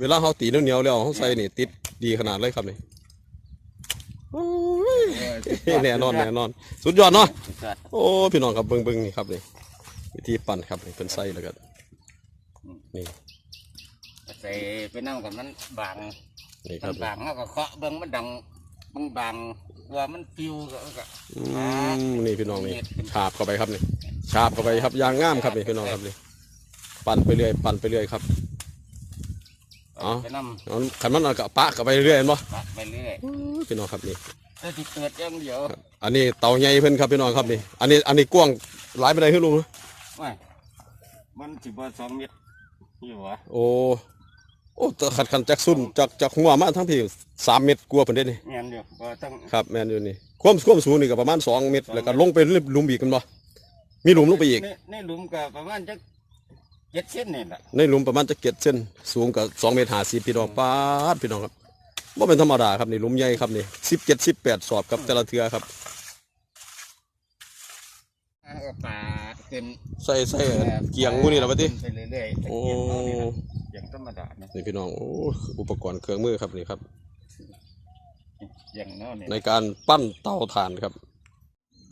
เวลาเขาตีเหนียวๆแล้วเขาใส่นี่ติดดีขนาดเลยครับนี่โอ้ยแน่นอนแน่นอน สุดยอดเนาะสุดยอดโอ้พี่น้องครับเบิ่งเบิ่งนี่ครับนี่วิธีปั่นครับนี่เป็นไส้แล้วก็นี่ใส่ไปนั่งกับมันบางนี่คมัรับนบางเขาก็เคาะเบิ่งมันดังมันบางว่ามันปิวก็ก็อืมนี่พี่น้องนี่ฉาบเข้าไปครับนี่ฉาบเข้าไปครับยางงามครับนี่พี่น้องครับนี่ปั่นไปเรื่อยปั่นไปเรื่อยครับ อ๋อ ไปนั่งเอาขันมันเอากระปะเข้าไปเรื่อยเห็นบ่ไปเรื่อยโอ้ยพี่น้องครับนี่ แต่ที่เกิดอย่างเดียวอันนี้เตาใหญ่เพิ่นครับพี่น้องครับนี่ อันนี้อันนี้กว้างหลายไปได้ขึ้นลุงนะว่ามันสิบ่สองเมตรอยู่วะโอ้โอ้แต่ขัดขันจากซุ่นจากจากหัวมาทั้งพี่สามเมตรกลัวาเพิ่นได้นี่เงี้ยอยู่ก็ต้องครับแม่นอยู่นี่ความความสูงนี่ก็ประมาณสองเมตรแล้วก็ลงไปหลุมอีกกันบ่มีหลุมลงไปอีก ในในหลุมก็ประมาณจัก เจ็ดเส้นนี่แหละในหลุมประมาณจะเก็ดเส้น สูงกับสองเมตรห้าสิบพี่น้องป้าดพี่น้องครับว่าเป็นธรรมดาครับนี่หลุมใหญ่ครับนี่สิบเจ็ดสิบแปดสอบครับแต่ละเทือครับ เอาก็ปาดขึ้นใส่ใส่เกียงงูนี่แหละวะติ ไปเรื่อยๆโอ้เกียงเอานี่ล่ะเกียงธรรมดาเนี่ยนี่พี่น้องโอ้อุปกรณ์เครื่องมือครับนี่ครับ เกียงเนาะเนี่ยในการปั้นเตาถ่านครับ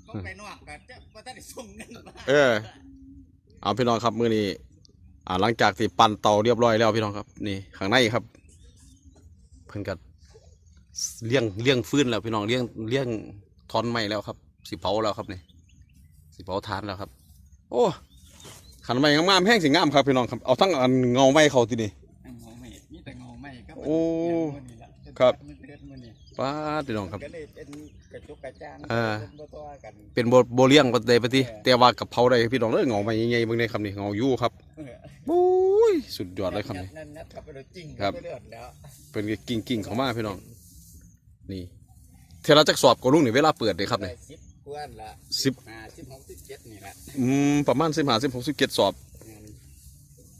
ก็ไปนอกก็จะบ่ทันได้ส่งเงินมา เออ เอาพี่น้องครับมือนี้ อ่าหลังจากที่ปั้นเตาเรียบร้อยแล้วพี่น้องครับ นี่ข้างในครับ เพิ่นกัเลี้ยงเลี้ยงฟืนแล้วพี่น้องเลี้ยงเลี้ยงทอนไม้แล้วครับ สิเผาแล้วครับนี่สิเผาทานแล้วครับ โอ้ขันไม้งามๆแห้งสิงามครับพี่น้องครับเอาทั้งอันเงาไม้เขาทีนี่เงาไม่มีแต่เงาไม่ครับโอ้เกียงมื้อนี่ล่ะครับมันเดือดมื้อนี่ป้าดพี่น้องครับก็เลยเป็น กระจุกกระจางอ่าบ่ตัวกันเป็นโบโบเลี้ยงปฏิปฏิแต่ว่ากับเผาได้พี่น้องเด้อเงาไม้ใหญ่ๆเบิ่งได้ครับนี่เงาอยู่ครับเออโอ้ยสุดยอดเลยครับนี่ นั่นๆครับไปเลยจริงครับไปเลือดแล้วเป็นกิ่งกิ่งๆเขามาพี่น้อง นี่เทเราจักสอบกับลุงนี่เวลาเปิดเลยครับนี่ ได้สิบกวนละสิบ ห้าสิบหกสิบเจ็ดนี่แหละอืมประมาณสิบห้าสิบหกสิบเจ็ดสอบงาน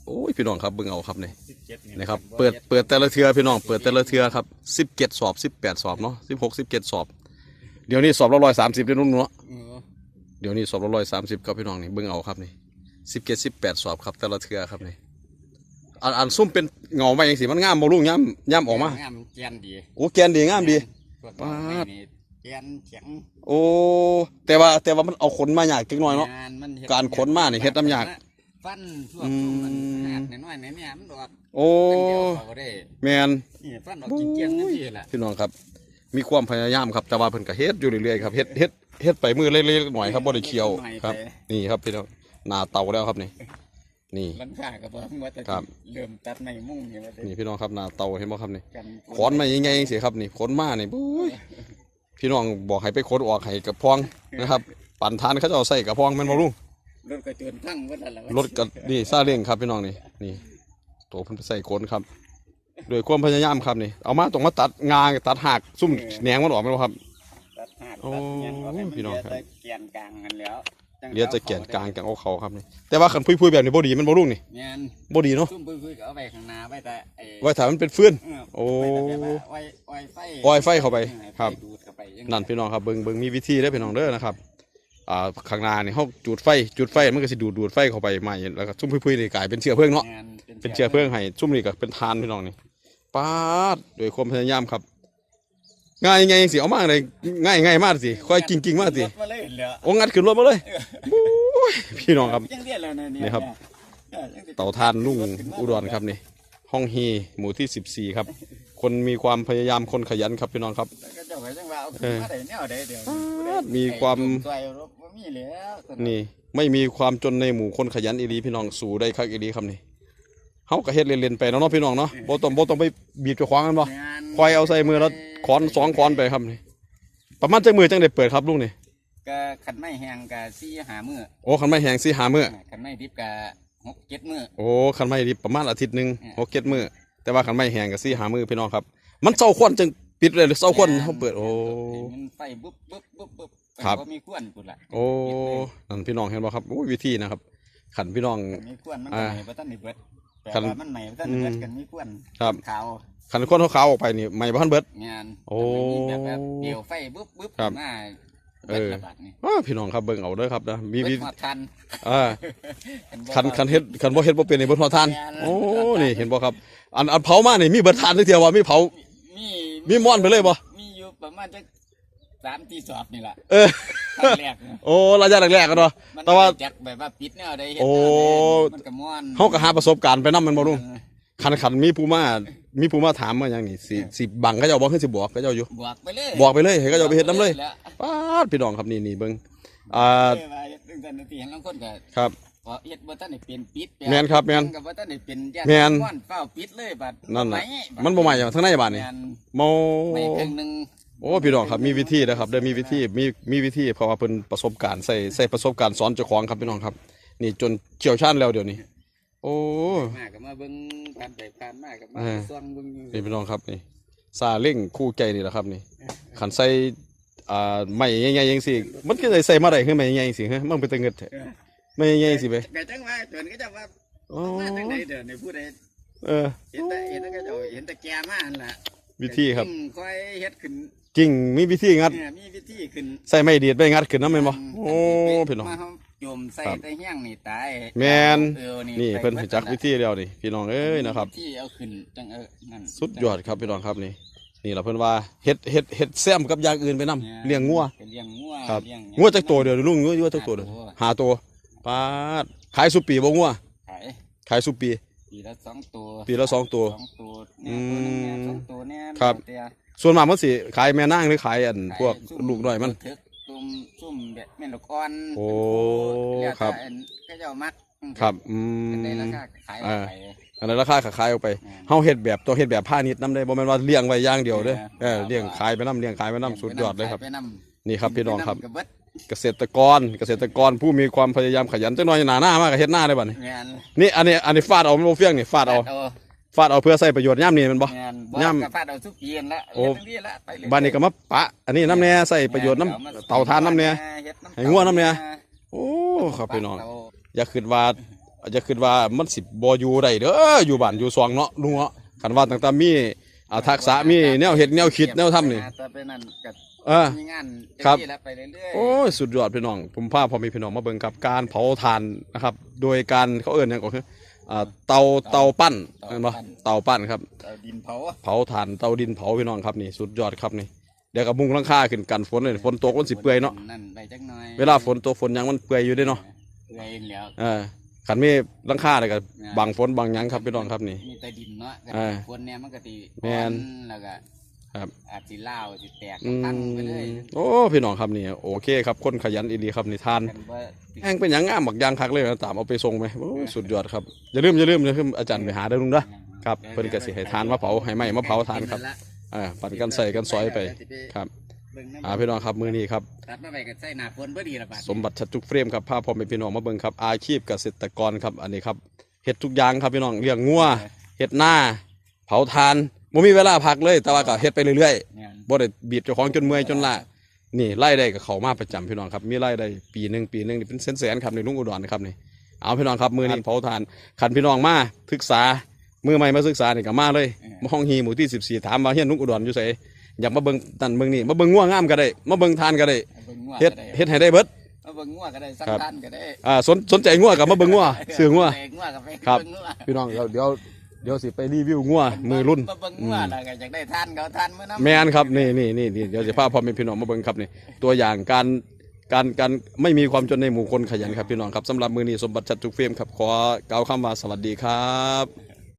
โอ้ยพี่น้องครับเบิ่งเอาครับนี่สิบเจ็ดนี่นะครับเปิดเปิดแต่ละเทือพี่น้องเปิดแต่ละเทือครับสิบเจ็ดสอบสิบแปดสอบเนาะสิบหกสิบเจ็ดสอบ เดี๋ยวนี้สอบละร้อยสามสิบเด้อนุ่นเนาะเออเดี๋ยวนี้สอบละร้อยสามสิบครับพี่น้องนี่เบิ่งเอาครับนี่สิบเจ็ดสิบแปดสอบครับ แต่ละเทือครับนี่อันอันซุ่มเป็นเงาไม้ยังสิมันงามบ่ลุงย่ำย่ำออกมา งามเจียนดีโอ้แกนดีงามดีพวกปาด นี่เจียนเฉียงโอ้แต่ว่าแต่ว่ามันเอาขนมาหยากจักหน่อยเนาะ งานมันเฮ็ดการขนมานี่เฮ็ดน้ำยากฟันพวกอืม มันหาดน้อยๆเนี่ยมันออกโอ้อันเดียวเขาได้แมน นี่ฟันออกจริงๆนั่นสิล่ะพี่น้องครับ มีความพยายามครับแต่ว่าเพิ่นก็เฮ็ดอยู่เรื่อยๆครับเฮ็ดเฮ็ดเฮ็ดไปมือเล็กๆหน่อยครับบ่ได้เคี่ยวครับ นี่ครับพี่น้องหน้าเตาแล้วครับนี่ นี่ หลังคาก็บ่ว่าแต่ครับ เริ่มตัดไม้มุ่งนี่ว่าแต่นี่พี่น้องครับหน้าเตาเห็นบ่ครับนี่กันขอนมาใหญ่ๆจังซี่ครับนี่ขนมานี่บุ้ยพี่น้องบอกให้ไปขนออกให้กับพองนะครับ ปั่นทานเขาจะเอาใส่กับพองแม่นบ่ลุง รถกระจนทั้งว่าแต่นละรถกับนี่ซาเล้งครับพี่น้องนี่นี่ตัวเพิ่นไปใส่ขนครับ ด้วยความพยายามครับนี่ เอามาต้องมาตัดงาตัดหักซุ่มแหนงมันออกแม่นบ่ครับ ตัดหาดโอ้ตัดหยังเอาให้มันพี่น้องครับเหลืแต่แกนกลางกันแล้วจังเรียกจะแก่นกลางกับเอาเขาครับนี่แต่ว่าคันพุยๆแบบนี้บ่ดีมันบ่รุ่งนี่งานบ่ดีเนาะซุ่มปุ้ยๆก็เอาไปข้างหน้าไว้แต่ไอ้ไว้ถ้ามันเป็นฟืนเออโอ้ไว้แต่แบบว่าไว้ไว้ไฟปล่อยไฟเข้าไปให้ฟครับดูดเข้าไปยังนั่นพี่น้องครับเบิ่งเบิ่งมีวิธีเด้อพี่น้องเด้อนะครับอ่าข้างหน้านี่เฮาจุดไฟจุดไฟมันก็สิดูดดูดไฟเข้าไปใหม่แล้วก็ซุ่มพุยๆนี่กลายเป็นเชื้อเพลิงเนาะงานเป็นเชื้อเพลิงให้ซุ่มนี่ก็เป็นทานพี่น้องนี่ ปาดด้วยความพยายามครับ ง่ายไงสิเอามาเลยง่ายง่ายมากสิค่อยกิ่งๆมากสิรถมาเลยเหลือโอ้งัดขึ้นรถมาเลยโอ้ยพี่น้องครับยังเรียนแล้วนะเนี่ยนี่ครับออยังติดเต่าทานลุงอุดรครับนี่ ห้องฮีหมู่ที่สิบสี่ครับ คนมีความพยายามคนขยันครับพี่น้องครับ แล้วก็เจ้าก็จังว่าเอาเออมาได้แนวใดเดี๋ยวมีความใส่รถบ่มีแล้วตอนี่ ไม่มีความจนในหมู่คนขยันอีหลีพี่น้องสู่ได้คักอีหลีครับนี่ เฮาก็เฮ็ดเล่นๆไปเนาะเนาะพี่น้องเนาะบ่ต้องบ่ต้องไปบีบเจ้าของกันบ่งานคอยเอาใส่มือแล้วขอนสองขอนไปครับนี่ประมาณจักมือจังได้เปิดครับลุงนี่ก็ขันไม้แห้งก็สี่หามื้อโอ้คันไม้แห้งสิหามื้อขันไม้ดิบก็หกเจ็ดมื้อโอ้คันไม้ดิบประมาณอาทิตย์หนึงอืมหกเจ็ดมื้อแต่ว่าคันไม้แห้งก็สิหามื้อพี่น้องครับ มันเศร้าควันจังปิดเลยหรือเศร้าควันเฮาเปิดโอ้มันไฟบึ๊บบึ๊บบึ๊บบึ๊บครับก็มีควนพุ่นล่ะโอ้นั่นพี่น้องเห็นบ่ครับโอ้ยวิธีนะครับขันพี่น้องมีควนมันอ่าก็ไหนบ่ทันได้เบิด แต่คันว่ามันไหนบ่ทันได้เบิดอืมกันมีควนครับ ขาวขันคนขาวๆออกไปนี่ไม่บ้านเบิดงานโอ้แต่มันมีแบบแบบเดี่ยวไฟบึ๊บบึ๊บครับมาเอเบิดอระบาดนี่อ้าพี่น้องครับเบิ่งเอาเด้อครับนะมีเบิวิดหอดทันอ่าเห็บ่คันคันเฮ็ดคันบ่เฮ็ดบ่เป็นนี่บ่ทอทานแม่นโอ้นี่เห็นบ่ครับ อันอันเผามานี่มีเบิดทานหรือเทียวว่ามีเผามีมีม่อนไปเลยบ่มีอยู่ประมาณจักสามตีสอบนี่แหละเออครั้ง แรกเนี่ยโอ้ระยะแรกๆกันเนาะมันแต่ว่า จักแบบว่าปิดแนวใดเฮ็ดโอ้แนวใดมันก็ม่วนเฮาก็หาประสบการณ์ไปนํมันบ่ลุงคันคันมีผู้มามีผู้มาถามมาอย่างนี้สิสิบังเขาเจ้าบ่คือสิบอกเขาเจ้าอยู่ บวกไปเลยบอกไปเลยให้เขาเจ้าไปเฮ็ดนํเลยแล้วป๊าดพี่น้องครับนี่นี่เบิ่งอ่าเออว่าเฮ็ดจังซั่นที่เห็นลางคนก็ครับ พอเฮ็ดบ่ทันได้เป็นปิดแม่นครับแม่นก็บ่ทันได้เป็นญาติแม่น ม่วนเฝ้าปิดเลยบัดนั่นน่ะ ไหมันบ่ใหม่อย่างทั้งในบ้านนี่แม่นโมไม่ครึ่งหนึง โอ้พี่น้องครับมีวิธีนะครับได้มีวิธีมีมีวิธีเพราะว่าเพิ่นประสบการณ์ใส่ใส่ประสบการณ์สอนเจ้าของครับพี่น้องครับ นี่จนเชี่ยวชาญแล้วเดี๋ยวนี้ โอ้มาก็มาเบิ่งผ่านไปผ่านมาก็มาเออส่องเบิ่งอยู่นี่พี่น้องครับนี่ซาเล้งคู่ใจนี่แหละครับนี่ขันใส่อ่าไม้ใหญ่ๆยังสิมันก็ได้ใส่มาได้คือไม้ใหญ่ๆสิฮะมันเป็นตะเงิดแท้ไม้ใหญ่ๆสิไปก็จังว่าจนก็จะว่าโอ้มาจังไดเด้อในผู้ใดเออเห็นแต่เห็นแต่ก็จะเห็นแต่แกมาหั่นล่ะวิธีครับอืมค่อยเฮ็ดขึ้นจริงมีวิธีงัด เนี่ยมีวิธีขึ้นใส่ไม้ดีดไปงัดขึ้นน้ำแม่นบ่โอ้พี่น้อง มาเฮาโยมใส่ครับ แต่เฮียงนี่ตายแม่นเออนี่ไปเพิ่นบิรู้ดจักนั่นวิธีแล้วนี่พี่น้องเอ้ยนะครับที่เอาขึ้นจังเออนั่น สุดยอดครับพี่น้องครับนี่ นี่เราเพิ่นว่าเฮ็ดเฮ็ดเฮ็ดแซมกับอย่างอื่นไปนํนี่เลี้ยงงัวไปเลี้ยงงัวครับเลี้ยงหงัวจักตัวเดียวลุงงัวงัวจักตัวเดียวหาตัวปาดขายสุปีบ่งัวขายขายสุปี ปีละสองตัวปีละสองตัวสองตัวอืเนี่ยมตัวหนึงเนี่ยสองตัวเนี่ยครับเตีย ส่วนมากมันสิขายแม่นางหรือขายอันขายพวกซุ่ลูกน้อยมันทึกซุ่มซุ่มแบบแม่นลูกอ่อนโอ้แล้วแต่ครับ อันก็เจ้ามักครับอืเป็นได้มราคาขายอ่าไป อันนั้นราคาขายออกไปแม่นเฮาเฮ็ดแบบตัวเฮ็ดแบบผ้านิดนํได้บ่แม่นว่าเลี้ยงไว้อย่างเดียวเด้อแม่เออเลี้ยงขายไปนํเลี้ยงขายไปนํสุดยอดเลยครับ ไปนำนี่ครับพี่น้องครับ ไปำกับเดเกษตรกร เกษตรกรผู้มีความพยายามขยันจังน้อยหนาหน้ามากก็เฮ็ดหน้าได้บัดนี้ แม่นนี่อันนี้อันนี้ฟาดเอามันบ่เฟี้ยงนี่ฟาดเอา เอา ฟาดเอาเพื่อใช้ประโยชน์ย่ำนี่แมันบ่ แม่นบ่ย่ำกับฟาดเอาทุกเย็นละโอ้ เฮ็ดทั้งที่ละไปเลยบ้านนี้ก็มาปะ อันนี้น้ำแหน่ใส่ประโยชน์น้ำเต่าทานน้ำแหน่เฮ็ดำให้งัวน้ำแหน่โอ้ครับพี่น้องเต่าอย่าคิดว่าอย่าคิดว่ามันสิบ่อยู่ได้เด้ออยู่บ้านอยู่ซองเนาะลุงเนาะคันว่าตั้งแต่มีอ่าทักษะมีแนวเฮ็ดแนวคิดแนวทำนี่ต่อไปนั่นก็เออ มีงานเต็มครับที่แล้วไปเรื่อยๆ โอ้ยสุดยอดพี่น้อง ผมพาพ่อแมีพี่น้องมาเบิ่งกับการเผาถ่านนะครับ โดยการเขาเอิ้นหยังก็คือ อ่าเตาเตาปั้นเห็นบ่เตาปั้นครับ เต่าดินเผาเผาถ่านเตาดินเผาพี่น้องครับนี่สุดยอดครับนี่เดี๋ยวกับมุงหลังคาขึ้นกันฝนเลยฝนตกมันสิเปื่อยเนาะนั่นไปจักหน่อยเวลาฝนตกฝนหยังมันเปื่อยอยู่เด้เนาะเปื่อยแล้วเออขันมีหลังคาเลยก็บังฝนบังหยังครับพี่น้องครับนี่มีแต่ดินเนาะเออคนเนี่ยมันก็ตีแม่นแล้วก็ ครับ อาจสิลาวสิแตกอืตั้งไปเลยมโอ้พี่น้องครับนี่โอเคครับคนขยันอีหลีครับนี่ทานกันบ่แห้งเป็นหยังงามบักอยางคักเลยนะตามเอาไปส่งไหมโอ้ยสุดยอดครับอย่าลืมอย่าลืมอย่าลืมอาจารย์ไปหาได้อลุงนะครับเพิ่นก็สิให้ทานมาเผาให้ไหม้มาเผาทานครับอ่าปั่นกันใส่กันซอยไปครับเบิ่งน้ำอ่าพี่น้องครับมื้อนี้ครับ ตัดมาไปก็ใส่หน้าฝนบ่ดีละบาดสมบัติชัดจุกเฟรมครับพาพ่อแม่พี่น้องมาเบิ่งครับ อาชีพเกษตรกรครับอันนี้ครับเฮ็ดทุกอย่างครับพี่น้องเลี้ยงงัวเฮ็ดหน้า เผาทาน บ่มีเวลาพักเลย แต่ว่าก็เฮ็ดไปเรื่อยเนี่ยๆบ่ได้บีบเจ้าของจนเมื่อยจนล้านี่รายได้ก็เข้ามาประจำพี่น้องครับ มีรายได้ปีหนึงปีหนึงนี่เป็นแสนๆครับในลุงอุดรนะครับนี่เอาพี่น้องครับมื้อนี้เผาทานคันพี่น้องมาศึกษามือใหม่มาศึกษานี่ก็มาเลยมาห้องฮีหมู่ที่14ถามว่าเฮียนลุงอุดรอยู่ไสอยากมาเบิ่งนั่นเบิ่งนี่มาเบิ่งงัวงามก็ได้มาเบิ่งทานก็ได้เอาเบิ่งงัวเฮ็ดก็ได้เฮ็ดให้ได้เบิด เอาเบิ่งงัวก็ได้สักครับตันก็ได้อ่าสนสนใจงัวกับมาเบิ่งงัวซื้องัวเบิ่งัวก็ไปครับเงงัวพี่น้องเดี๋ยวเดี๋ยว เดี๋ยวสิไปรีวิวงัวมือรุ่นมาเบิ่งงัวแล้วก็อยากได้ทานก็เอาทานมื้อน้ำแมนครับนี่นี่นี่นี่เดี๋ยวจะพาพ่อแม่พี่น้องมาเบิ่งครับนี่ตัวอย่างการการการไม่มีความจนในหมู่คนขยันครับพี่น้องครับสำหรับมือนี้สมบัติจัดจุกเฟรมครับขอกล่าวคำว่าสวัสดีครับ